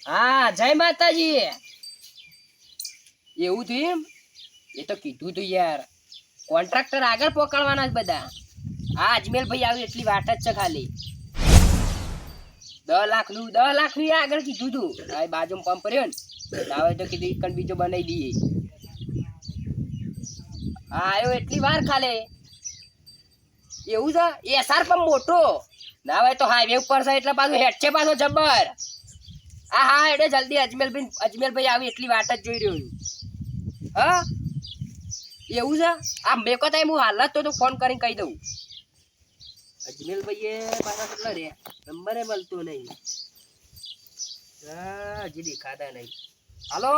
હા, જય માતાજી. એવું થયું એ કીધું તું યાર. કોન્ટ્રાક્ટર આગળ પકડવાના જ બધા. હા અજમેર ભાઈ આવ્યું એટલી વાત જ છે ખાલી. દસ લાખનું દસ લાખનું આગળ કીધું તું. આ બાજુ પંપ રહ્યો ને ના તો કીધું એક બીજો બનાવી દઈએ. હા આવ્યો એટલી વાર ખાલી. એવું છે? એસઆર પણ મોટો. ના ભાઈ તો હાઈવે ઉપર છે એટલે પાછું હેડ છે પાછો જબ્બર. હા હા એટલે જલ્દી અજમેલભાઈ અજમેલભાઈ આવી એટલી વાટ જ જોઈ રહ્યો છું. હા? એવું છે? આ મેં કહો હું હાલ જ તો તું ફોન કરીને કહી દઉં. અજમેલભાઈએ પાછા કેટલા રે? નંબરે મળતો નહીં. હજી દેખાતા નહીં. હાલો?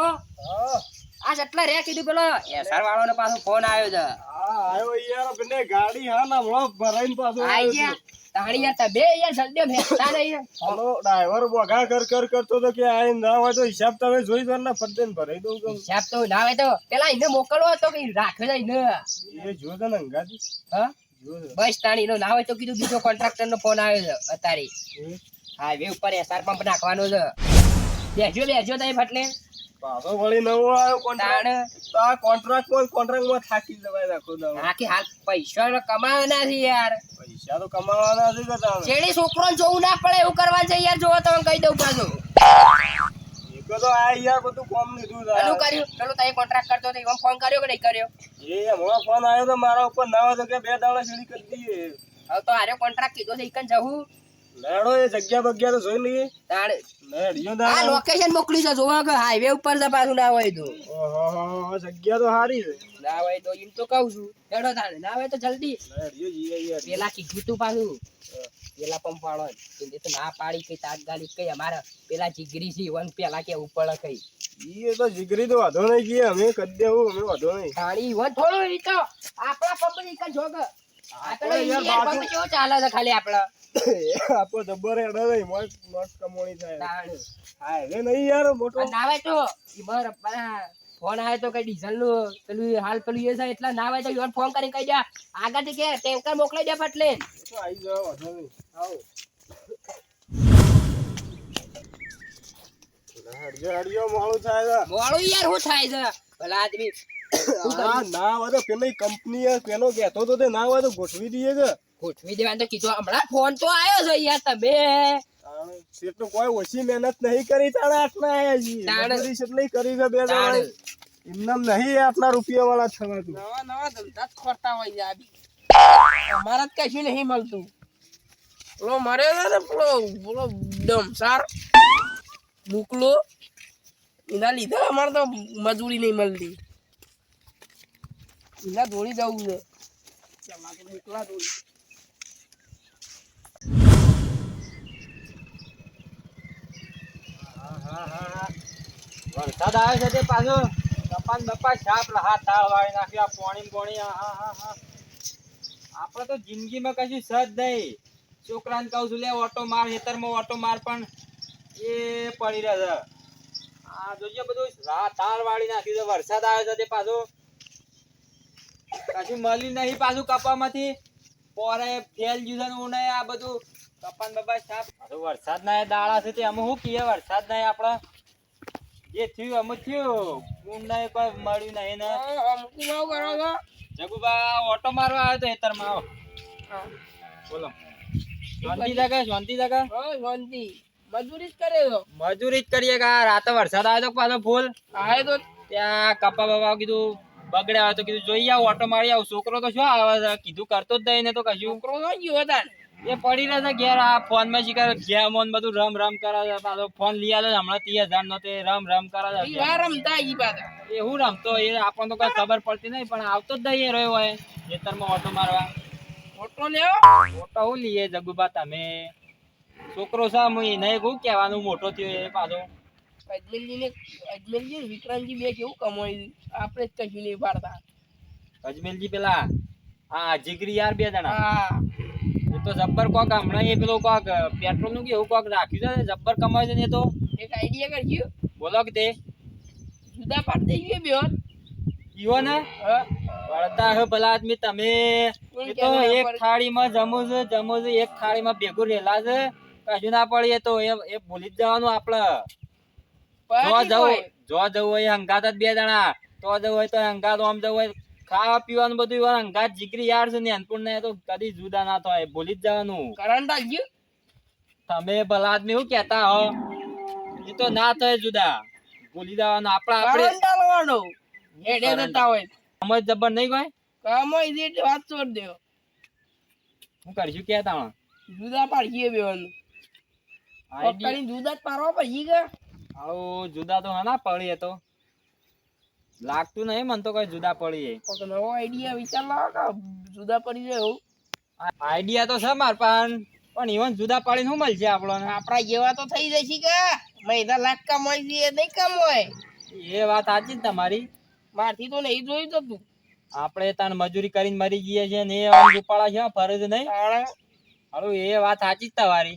આ જેટલા રે કીધું પેલો એસઆર વાળાનો પાછો ફોન આવ્યો છે. હા આવ્યો યાર પેલે ગાડી હા ના ભરાઈને પાછો આવ્યો. તાણી યાર તમે યાર જલ્દી ભેગતા નહીં હાલો ડ્રાઈવર બોઘા કર કર કરતો તો કે આ ના હોય તો હિસાબ તમે જોઈ દો ને ફરતે ભરાઈ દઉં કે હિસાબ તો ના હોય તો પેલા એને મોકલવો હતો કે રાખ્યો જાય ને એ જો તો ને અંગાજી. હા? જો બસ તાણી નો ના હોય તો કીધું બીજો કોન્ટ્રાક્ટર નો ફોન આવ્યો છે અત્યારે. એ હાઈવે ઉપર એસઆર પંપ નાખવાનો છે. બેસજો બેસજો તઈ ફટલે. પાછો વળી નવો આવ્યો કોન્ટ્રાક્ટ તો આ કોન્ટ્રાક્ટમાં કોન્ટ્રાક્ટમાં થાકી જવાય રાખો દાડો. આખી હાલ પૈસા કમાવાના છે યાર. પૈસા તો કમાવાના છે કે તાણે. ચેડી છોકરો જોવું ના પડે એવું કરવા છે યાર જોવો તમે કહી દઉં પાછું. એક તો આ યાર બધું કોમ લીધું છે. પેલું કર્યું. પેલું તઈ કોન્ટ્રાક્ટ કરતો હતો એમાં ફોન કર્યો કે નહીં કર્યો? એ હમણાં ફોન આવ્યો તો મારા ઉપર ના હોય તો કે બે દાડા કરી દઈએ. હવે તો આરે કોન્ટ્રાક્ટ કીધો છે ઈકન જવું લેડો એ જગ્યા બગ્યા તો જોઈ લઈએ. તાણ લેડ્યો આ લોકેશન મોકલી છે જોવા કે હાઈવે ઉપર છે પાછું ના હોય તો. ઓહો જગ્યા તો સારી છે. ના હોય તો એમ તો કહું છું. હેડો તાણે ના હોય તો જલ્દી. લેડ્યો જઈએ યાર. પેલા કીધું તું પાછું. પેલા પંપ વાળો તો ના પાડી કઈ તાત્કાલિક કઈ. અમારે પેલા જીગરી છે વન પેલા કે ઉપર કઈ. એ તો જીગરી તો વાંધો નહીં ગઈ અમે કરી દેવું અમે વાંધો નહીં. ખાણી વન થોડું ઈ તો આપણા પંપ જોગ. ચાલે છે ખાલી આપણા આપો જબ્બર હેડે નહીં મોજ મોજ કમોણી થાય. હા હવે નહીં યાર મોટો. અને તો. બર ફોન આવે તો કઈ ડીઝલનું પેલું હાલ પેલું એ થાય એટલા ના તો યોર ફોન કરીને કહી દે આગળથી કે ટેન્કર મોકલાઈ દે ફટલે. આવી જાવ વાંધો નહીં. આવો. હડજો હડજો મોડું થાય છે. મોડું યાર શું થાય છે? ભલા આદમી. ના હોય તો પેલી કંપની પેલો કહેતો તો તે ના હોય તો ગોઠવી દઈએ કે? ગોઠવી દેવાનું તો કીધું હમણાં ફોન તો આવ્યો છે યાર તમે. શેઠ તો કોઈ ઓછી મહેનત નહીં કરી તાણે આટલા આયા છીએ. તાણે. મજૂરી કેટલી કરી છે બે તાણે. નહીં આટલા રૂપિયા વાળા નવા નવા ધંધા જ ખોરતા હોય આ અમારા જ કશું નહીં મળતું. પેલો મરે છે ને પેલો પેલો ડમસાર બુકલો એના લીધે અમારે તો મજૂરી નહીં મળતી. એના દોડી જવું છે. વરસાદ આવે છે તે પાછો. કપાન બપા સાપ હાથ તાળ વાળી નાખી, આ પોણી પોણી હા હા હા. આપણે તો જિંદગીમાં કશું સજ નહીં. છોકરાને કહું છું, લે, ઓટો માર, ખેતરમાં ઓટો માર પણ એ પડી રહ્યા છે. આ જોઈએ બધું તાર વાળી નાખ્યું છે. વરસાદ આવે છે તે પાછું. કશું મળી નહીં પાછું કપામાંથી. પોરે ફેલ જુદા છે ને આ બધું. કપાન બાબા સાફ પાછું વરસાદ ના દાડા છે તે અમે શું કીએ? વરસાદ નહીં આપણા જે થયું અમે થયું. ઊંડા કોઈ મળ્યું નહીં ને. જગુબા ઓટો મારવા આવ્યો તો હેતરમાં આવો. બોલો. શાંતિ જગા શાંતિ જગા. શાંતિ. મજૂરી જ કરે તો. મજૂરી જ કરીએ કે આ રાતે વરસાદ આવ્યો તો પાછો ફૂલ. આવ્યો તો ત્યાં કપા બાબા કીધું બગડે આવે તો કીધું જોઈ આવ ઓટો મારી આવ. છોકરો તો શું આવે છે? કીધું કરતો જ નહીં ને તો કશું. છોકરો ગયો હતા એ પડી રહે છે ઘેર આ ફોનમાં શીખર ગેમ ઓન બધું રમ રમ કરે છે. પાછો ફોન લઈ આવ્યો હમણાં ત્રીસ હજાર નો તે રમ રમ કરે છે. રમતા ઈ બાદ એ હું રમતો? એ આપણને તો કઈ ખબર પડતી નહીં પણ આવતો જ નહીં રહ્યો હોય. ખેતરમાં ઓટો મારવા. ઓટો લેવો? ઓટો હું લઈએ જગુબા તમે. છોકરો છે હું એને કહું કહેવાનું મોટો થયો એ પાછો. અજમેરજી ને અજમેરજી ને વિક્રાંતજી બે કેવું કમાઈ આપણે જ કશું નહીં પાડતા. અજમેરજી પેલા હા જીગરી યાર બે જણા. હા. એ તો જબ્બર કોક હમણાં એ પેલો કોક પેટ્રોલનું કેવું કોક રાખ્યું છે જબ્બર કમાય છે ને તો. એક આઈડિયા કરજો. બોલો કે તે. જુદા પાડી દઈએ બેન ઈવો ને? વળતા હે ભલા આદમી તમે. એ તો એક થાળીમાં જમો છે જમો છે એક થાળીમાં ભેગું રેલા છે. કશું ના પડીએ તો એ ભૂલી જ જવાનું આપડે જો જવું. જો જવું હોય હંગાત જ બે જણા. તો જવું હોય તો હંગાત આમ જવું હોય ખાવા પીવાનું બધું ઈવન હંગાત જીગરી યાર છે ને અનપૂર્ણ તો કદી જુદા ના થાય ભૂલી જ જવાનું. કરંટ આવ્યું તમે ભલા આદમી શું કહેતા હો? એ તો ના થાય જુદા. ભૂલી જવાનું. આપડા આપણે કરંટ હેડે જતા હોય. સમજ જબર નહીં કોઈ? કામ હોય વાત છોડ દેવો હું કરશું કહેતા હો જુદા પાડીએ બેવાનું. જુદા જ પાડવા પછી કે? આવું જુદા તો ના પડી તો. લાગતું નહીં મને તો કઈ જુદા પડી નવો આઈડિયા વિચાર લાવો કે જુદા પડી જાય એવું. આઈડિયા તો છે માર પણ પણ ઈવન જુદા પાડીને શું મળશે આપણને? આપણા જેવા તો થઈ જશે કે. મહિના લાખ કમાઈ જઈએ નહીં કમાય. એ વાત સાચી જ તમારી. મારથી તો નહીં જોયું તો તું. આપણે તાન મજૂરી કરીને મરી જઈએ છીએ ને એ રૂપાળા છે ફરજ નહીં. હાલો એ વાત સાચી જ તમારી.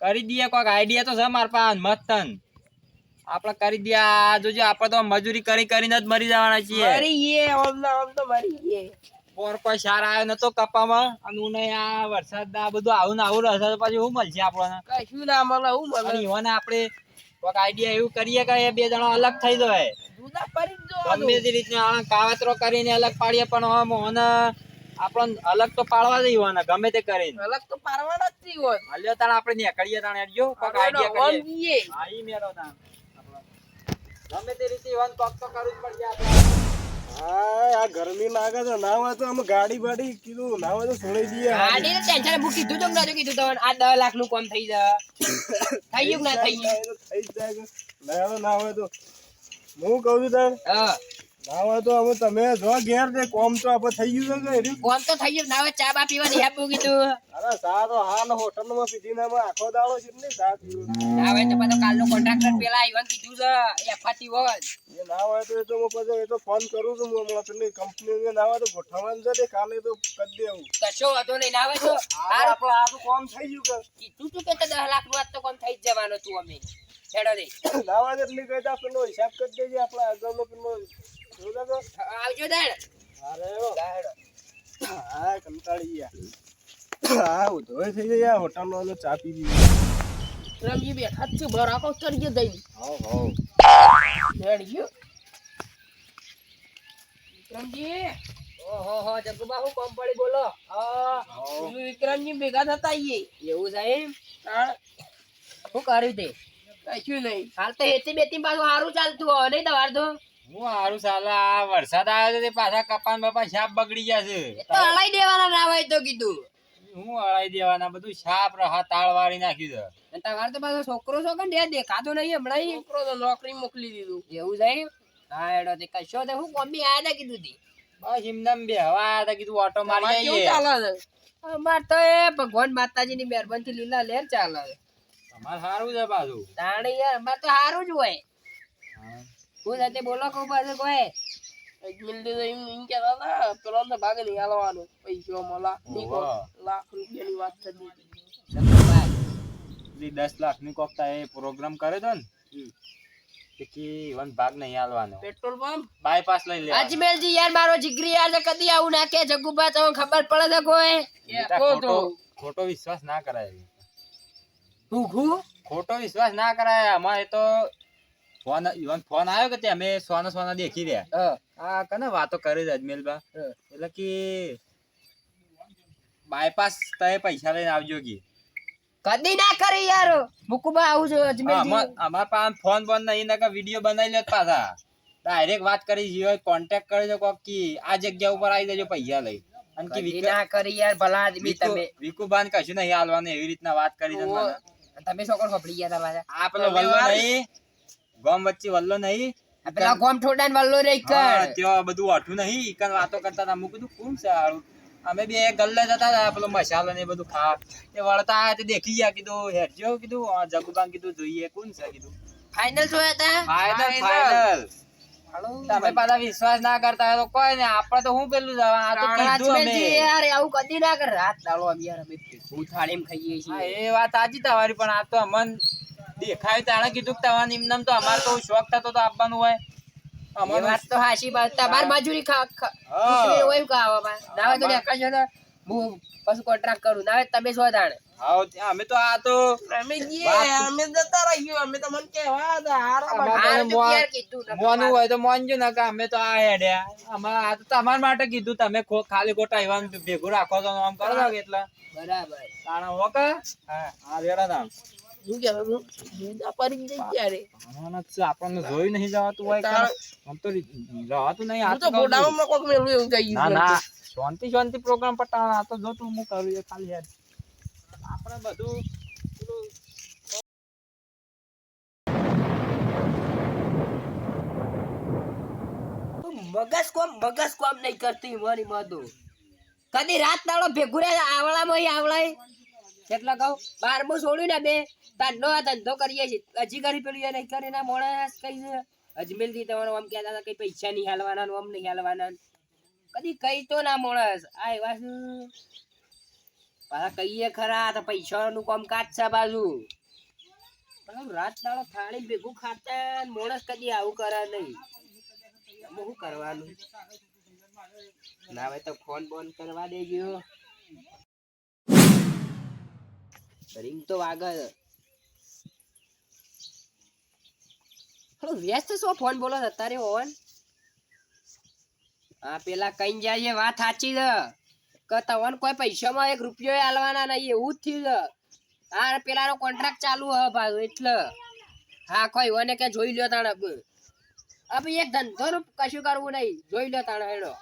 કરી દઈએ કોઈક આઈડિયા તો છે માર પાન મસ્તન આપણે કરી દયા જોજો આપડે તો મજૂરી કરી કરીને જ મરી જવાના છીએ. મરી ગયે આમ ને આમ તો મરી ગયે પોર કોઈ સાર આવ્યો નતો કપામાં અને ઉને આ વરસાદ આ બધું આવું ને આવું રહેશે તો પછી શું મળશે આપણને? કશું ના મળે શું મળે. ઈવન આપણે કોઈક આઈડિયા એવું કરીએ કે એ બે જણા અલગ થઈ જાય. જુદા પડી જ ગમે તે રીતના કાવતરો કરીને અલગ પાડીએ પણ આમ ઓને આપણને અલગ તો પાડવા જ ઈવન ગમે તે કરીને. અલગ તો પાડવાના જ હોય. હલ્યો તાણ આપણે નીકળીએ તાણ હેડજો કોઈક આઈડિયા કરીએ. આઈ મેરો તાણ. ગમે તે રીતે ઈવન કોક તો કરવું જ પડશે આપણે. હા આ ગરમી લાગે છે. ના હોય તો અમે ગાડી બાડી કીધું. ના હોય તો છોડી દઈએ ગાડીને ટેન્શન હું કીધું તો નતું કીધું તમને આ 10 લાખનું કોમ થઈ જાય. થઈ ગયું ના થઈ ગયું થઈ જાય. ના હોય ના હોય તો. હું કહું છું તાર હા. ના તો તમે જો ઘેર તે કોમ તો આપણે થઈ ગયું છે કે કોમ તો થઈ ગયું ના ચા બા પીવાની હેપું કીધું. અરે સા તો હાલ હોટલમાં પીધી ને અમે આખો દાડો છે ને સા ના હવે તો પાછો કાલનો કોન્ટ્રાક્ટર પેલા આવ્યો ને કીધું છે એફઆરટી વોજ એ ના હોય તો એ તો હું પછી એ તો ફોન કરું છું હું હમણાં પેલી કંપની ના હોય તો ગોઠવવાનું છે તે કાલે તો કરી દેવું. કશો વાંધો નહીં ના આવે તો. આપણે આ તો કોમ થઈ ગયું કીધું તું કે તો દસ લાખનું તો કામ થઈ જ જવાનું તું અમે હેડો દે કે ના હોય એટલી કહી પેલો હિસાબ કરી દેજે આપણે આગળનો પેલો આવજો દેણ અરે હા કંટાળી ગયા હા ઉધોય થઈ જાય હોટલ નો ચા પી દીધી રમજી બેઠા જ છે ભરાકો ચડી ગયો દઈ હાવ હાવ હેડ ગયો વિક્રમજી ઓહો હો. જગુબા હું કોમ પડી બોલો હા વિક્રમજી ભેગા થતા આઈએ એવું એમ શું કર્યું તે? કશું નહીં. હાલ તો હેતી બેતી પાછું સારું ચાલતું હોય. નહીં તમારે તો હું હારું સાલા આ વરસાદ આવ્યો છે પાછા કપાન બાપા શાપ બગડી ગયા છે. તો હલાઈ દેવાના ના હોય તો કીધું. હું અળાઈ દેવાના બધું શાપ રહા તાળ વાળી નાખ્યું છે. તમારે તો પાછો છોકરો છો કે દેખાતો નહીં હમણાં છોકરો તો નોકરી મોકલી દીધું. એવું એમ? હા એડો તે કશો તે હું કોમ્બી આયા તા કીધું તી. બસ એમનેમ બે હવા આયા કીધું ઓટો મારી ચાલે છે? અમાર તો એ ભગવાન માતાજીની મહેરબાનીથી લીલા લેર ચાલે તમારે સારું છે પાછું. તાણે યાર અમાર તો સારું જ હોય. હું સાથે બોલો કહું પાછું કોઈ. અજમેલ તો એમ એમ કહેતા હતા પેલો તો ભાગે નહીં હાલવાનો પૈસામાં લાખની કોક ઓહો. લાખ રૂપિયાની વાત થતી પેલી દસ લાખ કોકતા એ પ્રોગ્રામ કર્યો તો ને તે વન ભાગ નહીં હાલવાનો. પેટ્રોલ પંપ બાયપાસ લઈ લે અજમેલજી યાર મારો જીગરી યાર કદી આવું ના કે જગુબા તમને ખબર પડે છે કોઈ? ખોટો ખોટો વિશ્વાસ ના કરાય. તું ખોટો વિશ્વાસ ના કરાય. અમારે તો ફોન ઈવન ફોન આવ્યો કે તે અમે સોના સોના દેખી રહ્યા? આ કને વાતો કરે છે અજમેલબા. એટલે કે બાયપાસ તય પૈસા લઈને આવજો કે. કદી ના કરી યાર. મુકુબા આવું છે અજમેલજી અમાર પાસે ફોન બોન નહીં નકર વિડિયો બનાવી લે પાછા. ડાયરેક્ટ વાત કરી જીઓ કોન્ટેક્ટ કરજો કોક કે આ જગ્યા ઉપર આવી જજો પૈસા લઈ. અને કે કદી ના કરી યાર ભલા આદમી તમે. વિકુબાન કશું નહીં હાલવાનું એવી રીતના વાત કરી તમે છોકરો ખપડી ગયા તા આ પેલો વલ્લો નહીં. ગામ વચ્ચે વલ્લો નહીં. પેલા ગોમ ઠોડાન વલ્લો રે કર ત્યાં બધું આઠું નહીં. ઈકન વાતો કરતા હતા. મું કીધું કોણ સારું અમે બે ગલ્લે જતા હતા. પેલો મસાલો ને બધું ખા તે વળતા આયા તે દેખી ગયા. કીધું હેરજો કીધું જગુબાન કીધું જોઈએ કોણ છે? કીધું. ફાઇનલ જોયા હતા ફાઇનલ ફાઇનલ તમે પાછા વિશ્વાસ ના કરતા હોય તો કોઈ ને આપણે તો હું પેલું જવા આ તો કીધું અમે. યાર આવું કદી ના કર. રાત દાળો અમે યાર અમે ભૂ ખાઈએ છીએ. એ વાત સાચી તમારી પણ આ તો અમન દેખાય તાણે કીધું કે તમારે એમનેમ તો અમારે તો શોખ થતો તો આપવાનું હોય. એ વાત તો હાશી વાત. તમાર મજૂરી ખા ખા- હોય કા આવા. ના હોય તો દેખાડજો ને હું પછી કોન્ટ્રાક્ટ કરું. ના તમે શું તાણે. હાઉ અમે તો આ તો અમે ગયા અમે જતા રહ્યું અમે તમને કહેવા હતા હારા અમારે તો મોન- કીધું મોનું હોય તો મોનજો ને કે અમે તો આ હેડ્યા અમાર આ તો તમારા માટે કીધું. તમે ખાલી ખોટા એવા ભેગું રાખો તો આમ કરો છો એટલે બરાબર તાણા હોકે હા હા વેરા તાણ શું કહેવાનું જુદા પડી જઈ ત્યારે. આમાં જ છે, આપણને જોઈ નહીં જવાતું હોય આમ તો જવાતું નહીં આ તો તો કહું છું. ગોડાઉનમાં કોક મેળવું એવું થઈ ગયું ના શાંતિ શાંતિ પ્રોગ્રામ પટાવવાનો આ તો જો તું હું કરું એ ખાલી યાર. આપણે બધું મગજ કોમ મગજ કોમ નહીં કરતી મારી માધુ કદી રાત દાડો ભેગું રે આવળામાં ય એટલે કહું, બારમું છોડ્યું ને બે ધંધો ધંધો કરીએ છીએ. હજી કરી પેલું એને નહીં કરી ના મોણસ કઈ છે? અજમેરથી તમારો આમ કહેતા હતા કઈ પૈસા નહીં હાલવાના આમ નહીં હાલવાના કદી કઈ તો ના મોણસ. આ એવા પાછા કહીએ ખરા તો પૈસાનું કામ કાજ છે બાજુ. રાત દાડો થાળી ભેગું ખાતા મોણસ કદી આવું કરે નહીં. શું કરવાનું? ના ભાઈ તો ફોન બોન કરવા દેજો. રિંગ તો વાગે. હલો વ્યસ્ત શું ફોન બોલો અત્યારે ઓન હા, પેલા કઈ જાય વાત સાચી છે. કે તમને કોઈ પૈસામાં એક રૂપિયો આલવાના નહીં, એવું જ થયું છે. હા પેલાનો કોન્ટ્રાક્ટ ચાલુ હ ભાઈ, એટલે. હા, કોઈ ઓને કે જોઈ લ્યો તાણે. હવે એક ધંધો કશું કરવું નહીં. જોઈ લ્યો તાણે હેડો